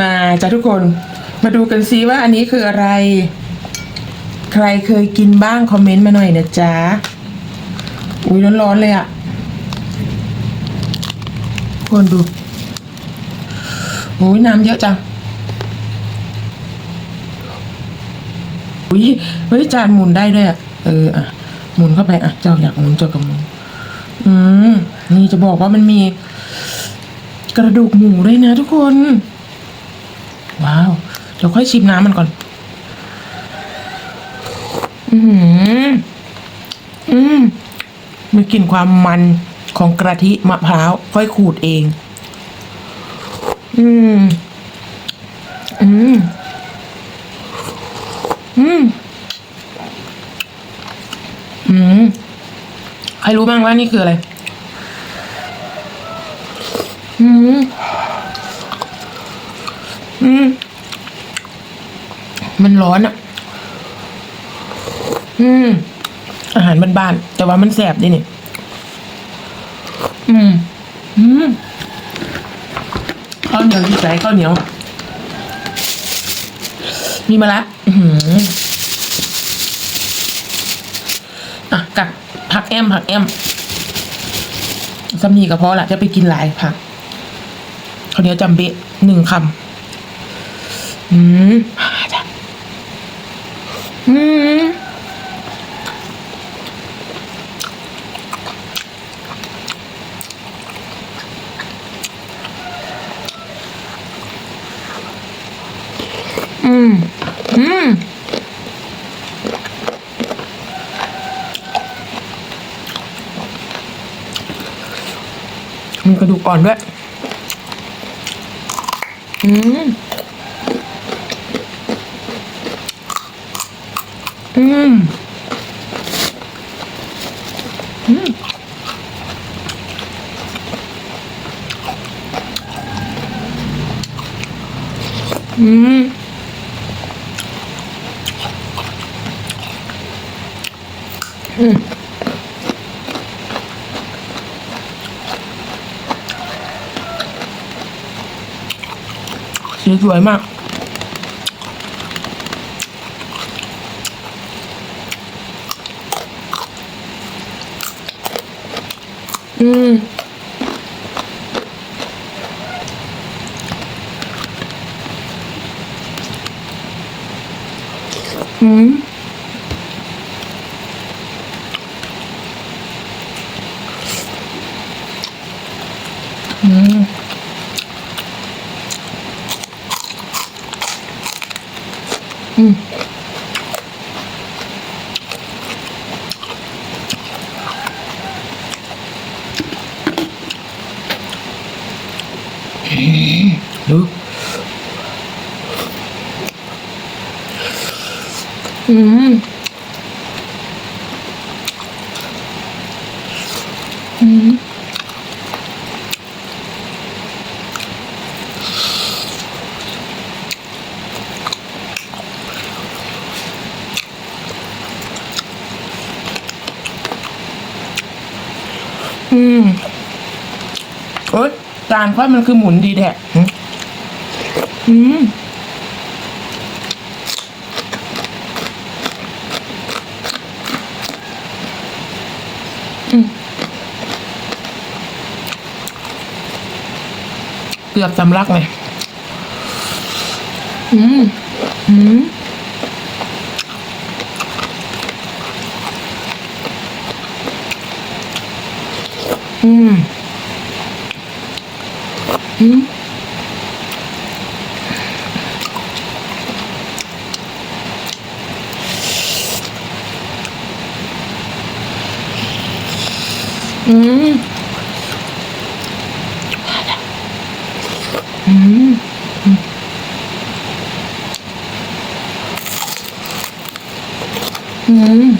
มาจ้ะทุกคนมาดูกันซิว่าอันนี้คืออะไร ใครเคยกินบ้างคอมเมนต์มาหน่อยนะจ๊ะอุ้ยร้อนๆเลยอะ่ะคนดูโอ้ยน้ำเยอะจังอุ้ยเฮ้ยจานหมุนได้ด้วยอะ่ะเอออะหมุนเข้าไปอะเจ้าอยากหมุนเจ้ากับหมุนอืมนี่จะบอกว่ามันมี กระดูกหมูด้วยนะทุกคน ว้าวเดี๋ยวค่อยชิมน้ำมันก่อน อืมอืมมีกลิ่นความมันของกะทิมะพร้าว ค่อยขูดเอง อืม อืม อืม อืม ใครรู้บ้างว่านี่คืออะไร อืมอื มมันร้อนอะอืม อาหารบ้านๆแต่ว่ามันแสบดิเนี่ อืม อืมข้าวเหนียวที่ใส่ข้าวเหนียว มีมะระอื้อหืออะกับผักแอมผักแอมสำนีก็พอละจะไปกินหลายผักข้าวเหนียวจำเบะหนึ่งคำ อืมมาจ้ะอืมอืม อืมมีกระดูกอ่อนด้วย อืม อืมอืมอืมอืมสีสวยมาก อืมอืม อืมอืม ดูอืมอืมอืมโอ๊ยจานค่อยมันคือหมุนดีแท้อืมอืมอืมเกือบสำลักเลย อืม อืม อืมอืมอืมอืม